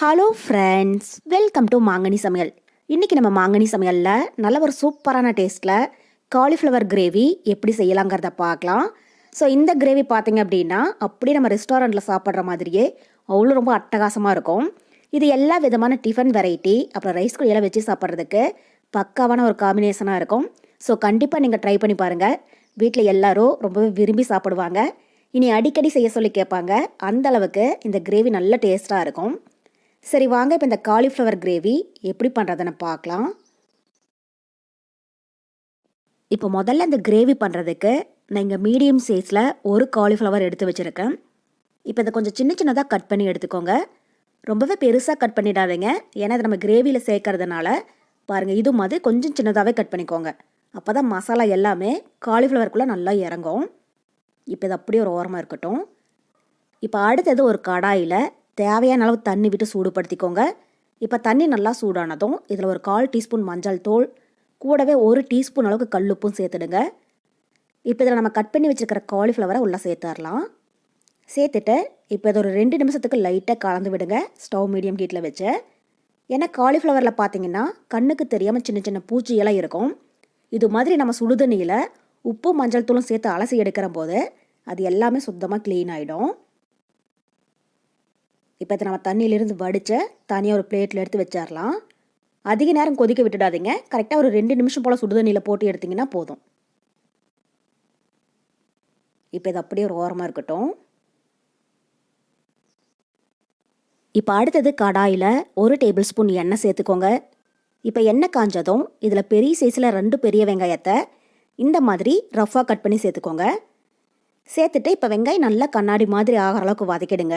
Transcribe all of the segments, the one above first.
Hello friends welcome to மாங்கனி சமையல் இன்றைக்கி நம்ம மாங்கனி சமையலில் நல்ல ஒரு சூப்பரான டேஸ்ட்டில் காலிஃப்ளவர் கிரேவி எப்படி செய்யலாங்கிறத பார்க்கலாம். ஸோ இந்த கிரேவி பார்த்தீங்க அப்படின்னா அப்படியே நம்ம ரெஸ்டாரண்ட்டில் சாப்பிட்ற மாதிரியே அவ்வளோ ரொம்ப அட்டகாசமாக இருக்கும். இது எல்லா விதமான டிஃபன் வெரைட்டி அப்புறம் ரைஸ் குழியெல்லாம் வச்சு சாப்பிட்றதுக்கு பக்காவான ஒரு காம்பினேஷனாக இருக்கும். ஸோ கண்டிப்பாக நீங்கள் ட்ரை பண்ணி பாருங்கள் வீட்டில் எல்லோரும் ரொம்பவே விரும்பி சாப்பிடுவாங்க. இனி அடிக்கடி செய்ய சொல்லி கேட்பாங்க அந்த அளவுக்கு இந்த கிரேவி நல்ல டேஸ்ட்டாக இருக்கும். சரி வாங்க. இப்போ இந்த காலிஃப்ளவர் கிரேவி எப்படி பண்ணுறதுன்னு பார்க்கலாம். இப்போ முதல்ல இந்த கிரேவி பண்ணுறதுக்கு நான் இங்கே மீடியம் சைஸில் ஒரு காலிஃப்ளவர் எடுத்து வச்சுருக்கேன். இப்போ இதை கொஞ்சம் சின்ன சின்னதாக கட் பண்ணி எடுத்துக்கோங்க. ரொம்பவே பெருசாக கட் பண்ணிடாதீங்க. ஏன்னா இதை நம்ம கிரேவியில் சேர்க்கறதுனால பாருங்கள் இது மாதிரி கொஞ்சம் சின்னதாகவே கட் பண்ணிக்கோங்க. அப்போ தான் மசாலா எல்லாமே காலிஃப்ளவருக்குள்ளே நல்லா இறங்கும். இப்போ இது அப்படியே ஒரு ஓரமாக இருக்கட்டும். இப்போ அடுத்தது ஒரு கடாயில் தேவையான அளவு தண்ணி விட்டு சூடுபடுத்திக்கோங்க. இப்போ தண்ணி நல்லா சூடானதும் இதில் ஒரு கால் டீஸ்பூன் மஞ்சள் தூள் கூடவே ஒரு டீஸ்பூன் அளவுக்கு கல்லுப்பும் சேர்த்துடுங்க. இப்போ இதில் நம்ம கட் பண்ணி வச்சுருக்கிற காலிஃப்ளவரை உள்ளே சேர்த்துடலாம். சேர்த்துட்டு இப்போ இது ஒரு ரெண்டு நிமிஷத்துக்கு லைட்டாக கலந்து விடுங்க ஸ்டவ் மீடியம் ஹீட்டில் வச்சு. ஏன்னா காலிஃப்ளவரில் பார்த்தீங்கன்னா கண்ணுக்கு தெரியாமல் சின்ன சின்ன பூச்சியெல்லாம் இருக்கும். இது மாதிரி நம்ம சுடுதண்ணியில் உப்பு மஞ்சள் தூளும் சேர்த்து அலசி எடுக்கிற போது அது எல்லாமே சுத்தமாக க்ளீன் ஆகிடும் இப்போ இதை நம்ம தண்ணியிலிருந்து வடித்த தனியாக ஒரு பிளேட்டில் எடுத்து வச்சிடலாம். அதிக நேரம் கொதிக்க விட்டுடாதீங்க. கரெக்டாக ஒரு ரெண்டு நிமிஷம் போல் சுடுதண்ணியில் போட்டு எடுத்திங்கன்னா போதும். இப்போ இது அப்படியே ஒரு ஓரமாக இருக்கட்டும். இப்போ அடுத்தது கடாயில் ஒரு டேபிள் ஸ்பூன் எண்ணெய் சேர்த்துக்கோங்க. இப்போ எண்ணெய் காஞ்சதும் இதில் பெரிய சைஸில் ரெண்டு பெரிய வெங்காயத்தை இந்த மாதிரி ரஃப்பாக கட் பண்ணி சேர்த்துக்கோங்க. சேர்த்துட்டு இப்போ வெங்காயம் நல்லா கண்ணாடி மாதிரி ஆகிற அளவுக்கு வதக்கிடுங்க.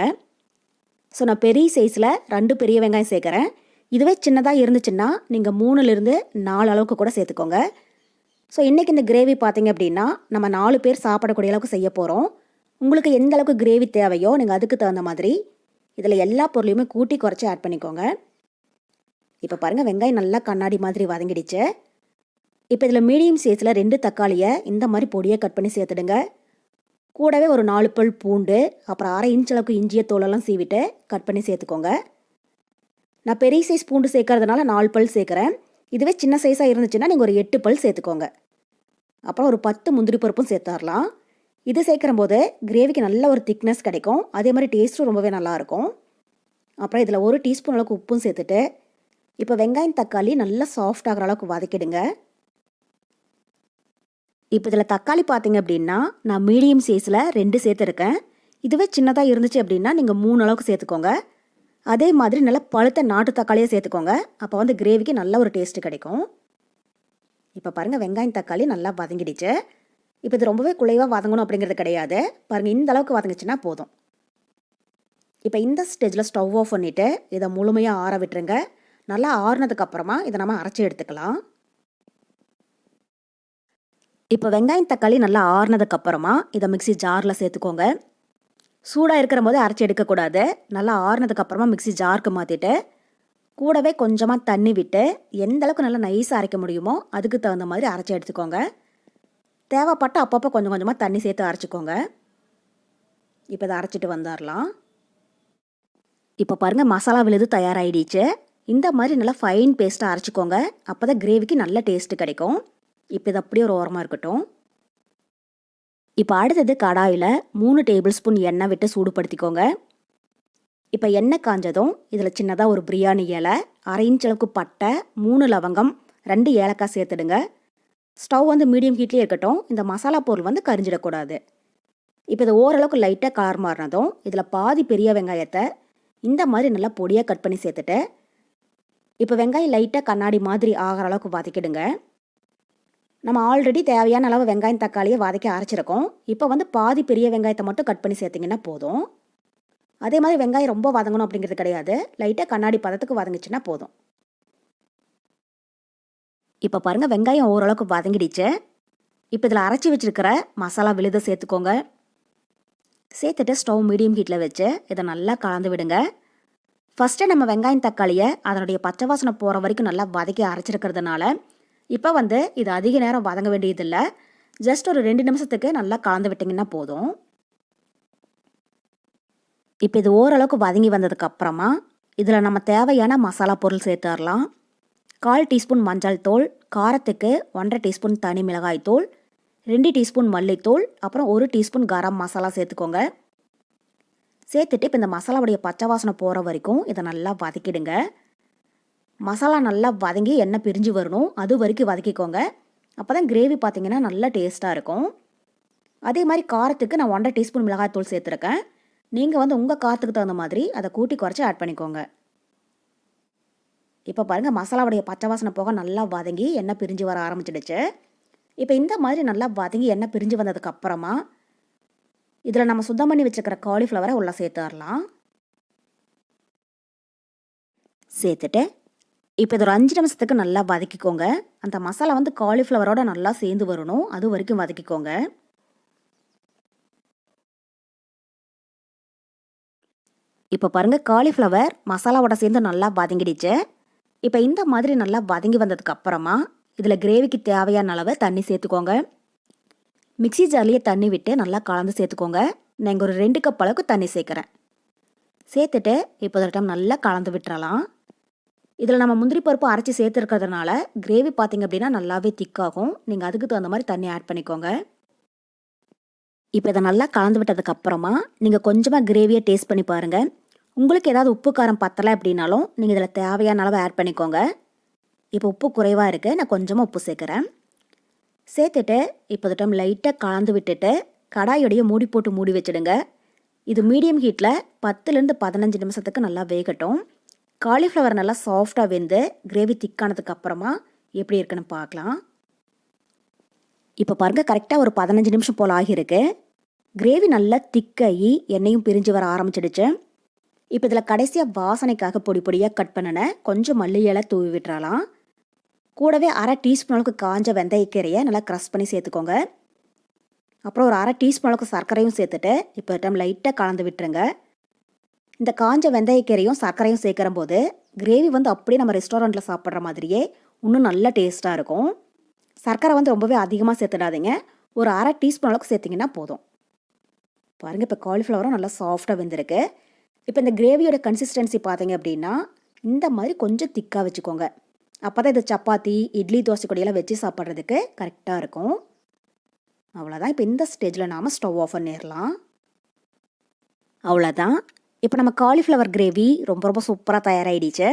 ஸோ நான் பெரிய சைஸில் ரெண்டு பெரிய வெங்காயம் சேர்க்குறேன். இதுவே சின்னதாக இருந்துச்சுன்னா நீங்கள் மூணுலேருந்து நாலு அளவுக்கு கூட சேர்த்துக்கோங்க. ஸோ இன்றைக்கி இந்த கிரேவி பார்த்தீங்க அப்படின்னா நம்ம நாலு பேர் சாப்பிடக்கூடிய அளவுக்கு செய்ய போகிறோம் உங்களுக்கு எந்த அளவுக்கு கிரேவி தேவையோ நீங்கள் அதுக்கு தகுந்த மாதிரி இதில் எல்லா பொருளையுமே கூட்டி குறைச்சி ஆட் பண்ணிக்கோங்க. இப்போ பாருங்கள் வெங்காயம் நல்லா கண்ணாடி மாதிரி வதங்கிடுச்சு. இப்போ இதில் மீடியம் சைஸில் ரெண்டு தக்காளியை இந்த மாதிரி பொடியை கட் பண்ணி சேர்த்துடுங்க. கூடவே ஒரு நாலு பல் பூண்டு அப்புறம் அரை இன்ச் அளவுக்கு இஞ்சிய தோலெல்லாம் சீவிட்டு கட் பண்ணி சேர்த்துக்கோங்க. நான் பெரிய சைஸ் பூண்டு சேர்க்கறதுனால நாலு பல் சேர்க்குறேன். இதுவே சின்ன சைஸாக இருந்துச்சுன்னா நீங்கள் ஒரு எட்டு பல் சேர்த்துக்கோங்க. அப்புறம் ஒரு பத்து முந்திரி பருப்பும் சேர்த்துடலாம். இது சேர்க்குற போது கிரேவிக்கு நல்ல ஒரு திக்னஸ் கிடைக்கும். அதே மாதிரி டேஸ்ட்டும் ரொம்பவே நல்லாயிருக்கும் அப்புறம் இதில் ஒரு டீஸ்பூன் அளவுக்கு உப்பும் சேர்த்துட்டு இப்போ வெங்காயம் தக்காளி நல்லா சாஃப்ட் ஆகிற அளவுக்கு வதக்கிடுங்க. இப்போ இதில் தக்காளி பார்த்தீங்க அப்படின்னா நான் மீடியம் சைஸில் ரெண்டு சேர்த்துருக்கேன். இதுவே சின்னதாக இருந்துச்சு அப்படின்னா நீங்கள் மூணு அளவுக்கு சேர்த்துக்கோங்க. அதே மாதிரி நல்லா பழுத்த நாட்டு தக்காளியை சேர்த்துக்கோங்க. அப்போ வந்து கிரேவிக்கு நல்ல ஒரு டேஸ்ட்டு கிடைக்கும். இப்போ பாருங்கள் வெங்காயம் தக்காளி நல்லா வதங்கிடுச்சு. இப்போ இது ரொம்பவே குலைவாக வதங்கணும் அப்படிங்கிறது கிடையாது. பாருங்கள் இந்த அளவுக்கு வதங்கிச்சுன்னா போதும். இப்போ இந்த ஸ்டேஜில் ஸ்டவ் ஆஃப் பண்ணிவிட்டு இதை முழுமையாக ஆற விட்டுருங்க. நல்லா ஆறுனதுக்கப்புறமா இதை நம்ம அரைச்சி எடுத்துக்கலாம். இப்போ வெங்காயம் தக்காளி நல்லா ஆறுனதுக்கு அப்புறமா இதை மிக்ஸி ஜாரில் சேர்த்துக்கோங்க. சூடாக இருக்கிற போது அரைச்சி எடுக்கக்கூடாது. நல்லா ஆறுனதுக்கு அப்புறமா மிக்ஸி ஜாருக்கு மாற்றிட்டு கூடவே கொஞ்சமாக தண்ணி விட்டு எந்த அளவுக்கு நல்லா நைஸாக அரைக்க முடியுமோ அதுக்கு தகுந்த மாதிரி அரைச்சி எடுத்துக்கோங்க. தேவைப்பட்ட அப்பப்போ கொஞ்சம் கொஞ்சமாக தண்ணி சேர்த்து அரைச்சிக்கோங்க. இப்போ இதை அரைச்சிட்டு வந்துடலாம் இப்போ பாருங்கள் மசாலா விழுது தயாராகிடுச்சு இந்த மாதிரி நல்லா ஃபைன் பேஸ்ட்டாக அரைச்சிக்கோங்க. அப்போ தான் கிரேவிக்கு நல்ல டேஸ்ட்டு கிடைக்கும். இப்போ இது அப்படியே ஒரு ஓரமாக இருக்கட்டும். இப்போ அடுத்தது கடாயில் மூணு டேபிள் ஸ்பூன் எண்ணெய் விட்டு சூடுபடுத்திக்கோங்க. இப்போ எண்ணெய் காஞ்சதும் இதில் சின்னதாக ஒரு பிரியாணி இலை அரை இன்ச் அளவுக்கு பட்டை மூணு லவங்கம் ரெண்டு ஏலக்காய் சேர்த்துடுங்க. ஸ்டவ் வந்து மீடியம் ஹீட்லேயே இருக்கட்டும். இந்த மசாலா பொருள் வந்து கரிஞ்சிடக்கூடாது. இப்போ இது ஓரளவுக்கு லைட்டாக கலர் மாறினதும் இதில் பாதி பெரிய வெங்காயத்தை இந்த மாதிரி நல்லா பொடியாக கட் பண்ணி சேர்த்துட்டு இப்போ வெங்காயம் லைட்டாக கண்ணாடி மாதிரி ஆகிற அளவுக்கு வதக்கிடுங்க. நம்ம ஆல்ரெடி தேவையான அளவு வெங்காயம் தக்காளியை வதக்கி அரைச்சிருக்கோம். இப்போ வந்து பாதி பெரிய வெங்காயத்தை மட்டும் கட் பண்ணி சேர்த்திங்கன்னா போதும். அதே மாதிரி வெங்காயம் ரொம்ப வதங்கணும் அப்படிங்கிறது கிடையாது. லைட்டாக கண்ணாடி பதத்துக்கு வதங்கிச்சுன்னா போதும். இப்போ பாருங்கள் வெங்காயம் ஓரளவுக்கு வதங்கிடுச்சு. இப்போ இதில் அரைச்சி வச்சுருக்கிற மசாலா விழுத சேர்த்துக்கோங்க. சேர்த்துட்டு ஸ்டவ் மீடியம் ஹீட்டில் வச்சு இதை நல்லா கலந்து விடுங்க. ஃபஸ்ட்டு நம்ம வெங்காயம் தக்காளியை அதனுடைய பச்சை வாசனை போகிற வரைக்கும் நல்லா வதக்கி அரைச்சிருக்கிறதுனால இப்போ வந்து இது அதிக நேரம் வதங்க வேண்டியதில்லை. ஜஸ்ட் ஒரு ரெண்டு நிமிஷத்துக்கு நல்லா கலந்து விட்டிங்கன்னா போதும். இப்போ இது ஓரளவுக்கு வதங்கி வந்ததுக்கு அப்புறமா இதில் நம்ம தேவையான மசாலா பொருள் சேர்த்துடலாம். கால் டீஸ்பூன் மஞ்சள் தூள் காரத்துக்கு ஒன்றரை டீஸ்பூன் தனி மிளகாய் தூள் ரெண்டு டீஸ்பூன் மல்லித்தூள் அப்புறம் ஒரு டீஸ்பூன் கரம் மசாலா சேர்த்துக்கோங்க. சேர்த்துட்டு இப்போ இந்த மசாலாவுடைய பச்சை வாசனை போகிற வரைக்கும் இதை நல்லா வதக்கிடுங்க. மசாலா நல்லா வதங்கி எண்ணெய் பிரிஞ்சு வரணும். அது வரைக்கும் வதக்கிக்கோங்க. அப்போ தான் கிரேவி பார்த்தீங்கன்னா நல்லா டேஸ்ட்டாக இருக்கும். அதே மாதிரி காரத்துக்கு நான் ஒன்றரை டீஸ்பூன் மிளகாய் தூள் சேர்த்துருக்கேன். நீங்கள் வந்து உங்கள் காரத்துக்கு தகுந்த மாதிரி அதை கூட்டி குறைச்சி ஆட் பண்ணிக்கோங்க. இப்போ பாருங்கள் மசாலாவுடைய பச்சை வாசனை போக நல்லா வதங்கி எண்ணெய் பிரிஞ்சு வர ஆரம்பிச்சிடுச்சு. இப்போ இந்த மாதிரி நல்லா வதங்கி எண்ணெய் பிரிஞ்சு வந்ததுக்கப்புறமா இதில் நம்ம சுத்தம் பண்ணி வச்சுக்கிற காலிஃப்ளவரை உள்ள சேர்த்துடலாம். சேர்த்துட்டு இப்போ இது ஒரு அஞ்சு நிமிஷத்துக்கு நல்லா வதக்கிக்கோங்க. அந்த மசாலா வந்து காலிஃப்ளவரோட நல்லா சேர்ந்து வரணும். அது வரைக்கும் வதக்கிக்கோங்க. இப்போ பாருங்கள் காலிஃப்ளவர் மசாலாவோட சேர்ந்து நல்லா வதங்கிடுச்சு. இப்போ இந்த மாதிரி நல்லா வதங்கி வந்ததுக்கு அப்புறமா இதில் கிரேவிக்கு தேவையான அளவு தண்ணி சேர்த்துக்கோங்க. மிக்சி ஜார்லேயே தண்ணி விட்டு நல்லா கலந்து சேர்த்துக்கோங்க. நான் இங்கே ஒரு ரெண்டு கப் அளவுக்கு தண்ணி சேர்க்குறேன். சேர்த்துட்டு இப்போ ஒரு டைம் நல்லா கலந்து விட்டுறலாம். இதில் நம்ம முந்திரி பருப்பு அரைச்சி சேர்த்துருக்கிறதுனால கிரேவி பார்த்தீங்க அப்படின்னா நல்லாவே திக்காகும் நீங்கள் அதுக்கு தகுந்த மாதிரி தண்ணி ஆட் பண்ணிக்கோங்க. இப்போ இதை நல்லா கலந்து விட்டதுக்கப்புறமா நீங்கள் கொஞ்சமாக கிரேவியை டேஸ்ட் பண்ணி பாருங்கள் உங்களுக்கு ஏதாவது உப்பு காரம் பத்தலை அப்படின்னாலும் நீங்கள் இதில் தேவையான அளவு ஆட் பண்ணிக்கோங்க. இப்போ உப்பு குறைவாக இருக்குது நான் கொஞ்சமாக உப்பு சேர்க்குறேன். சேர்த்துட்டு இப்போ திட்டம் லைட்டாக கலந்து விட்டுட்டு கடாயோடைய மூடி போட்டு மூடி வச்சுடுங்க. இது மீடியம் ஹீட்டில் பத்துலேருந்து பதினஞ்சு நிமிஷத்துக்கு நல்லா வேகட்டும். காலிஃப்ளவர் நல்லா சாஃப்டாக வெந்து கிரேவி திக்கானதுக்கு அப்புறமா எப்படி இருக்குன்னு பார்க்கலாம். இப்போ பாருங்கள் கரெக்டாக ஒரு பதினஞ்சு நிமிஷம் போல் ஆகியிருக்கு. கிரேவி நல்லா திக்காகி எண்ணெயும் பிரிஞ்சு வர ஆரம்பிச்சிடுச்சு. இப்போ இதில் கடைசியாக வாசனைக்காக பொடி பொடியாக கட் பண்ணின கொஞ்சம் மல்லி இலை தூவி விட்டுறலாம். கூடவே அரை டீஸ்பூன் அளவுக்கு காஞ்ச வெந்தயக்கீரையை நல்லா க்ரஷ் பண்ணி சேர்த்துக்கோங்க. அப்புறம் ஒரு அரை டீஸ்பூன் அளவுக்கு சர்க்கரையும் சேர்த்துட்டு இப்போ டைம் லைட்டாக கலந்து விட்டுருங்க. இந்த காஞ்ச வெந்தயக்கீரையும் சர்க்கரையும் சேர்க்குற போது கிரேவி வந்து அப்படியே நம்ம ரெஸ்டாரண்ட்டில் சாப்பிட்ற மாதிரியே இன்னும் நல்ல டேஸ்ட்டாக இருக்கும். சர்க்கரை வந்து ரொம்பவே அதிகமாக சேர்த்துடாதீங்க. ஒரு அரை டீஸ்பூன் அளவுக்கு சேர்த்திங்கன்னா போதும். பாருங்கள் இப்போ காலிஃப்ளவரும் நல்லா சாஃப்டாக வெந்திருக்கு. இப்போ இந்த கிரேவியோட கன்சிஸ்டன்சி பார்த்தீங்க அப்படின்னா இந்த மாதிரி கொஞ்சம் திக்காக வச்சுக்கோங்க. அப்போ தான் இது சப்பாத்தி இட்லி தோசை கொடியெல்லாம் வச்சு சாப்பிட்றதுக்கு கரெக்டாக இருக்கும். அவ்வளோதான் இப்போ இந்த ஸ்டேஜில் நாம் ஸ்டவ் ஆஃப் பண்ணிடலாம். அவ்வளோதான் இப்போ நம்ம காலிஃப்ளவர் கிரேவி ரொம்ப ரொம்ப சூப்பராக தயாராகிடுச்சு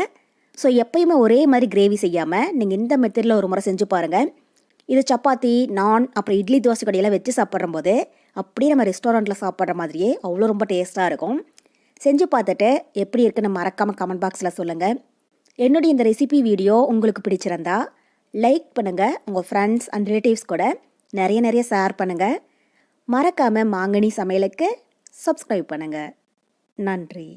ஸோ எப்பயுமே ஒரே மாதிரி கிரேவி செய்யாமல் நீங்கள் இந்த மெத்தடில் ஒரு முறை செஞ்சு பாருங்கள் இது சப்பாத்தி நான் அப்புறம் இட்லி தோசை கடையெல்லாம் வச்சு சாப்பிட்ற போது அப்படியே நம்ம ரெஸ்டாரண்ட்டில் சாப்பிட்ற மாதிரியே அவ்வளோ ரொம்ப டேஸ்ட்டாக இருக்கும். செஞ்சு பார்த்துட்டு எப்படி இருக்குன்னு மறக்காமல் கமெண்ட் பாக்ஸில் சொல்லுங்கள் என்னுடைய இந்த ரெசிபி வீடியோ உங்களுக்கு பிடிச்சிருந்தா லைக் பண்ணுங்கள் உங்கள் ஃப்ரெண்ட்ஸ் அண்ட் ரிலேட்டிவ்ஸ் கூட நிறைய நிறைய ஷேர் பண்ணுங்கள் மறக்காமல் மாங்கனி சமையலுக்கு சப்ஸ்கிரைப் பண்ணுங்கள் நன்றி.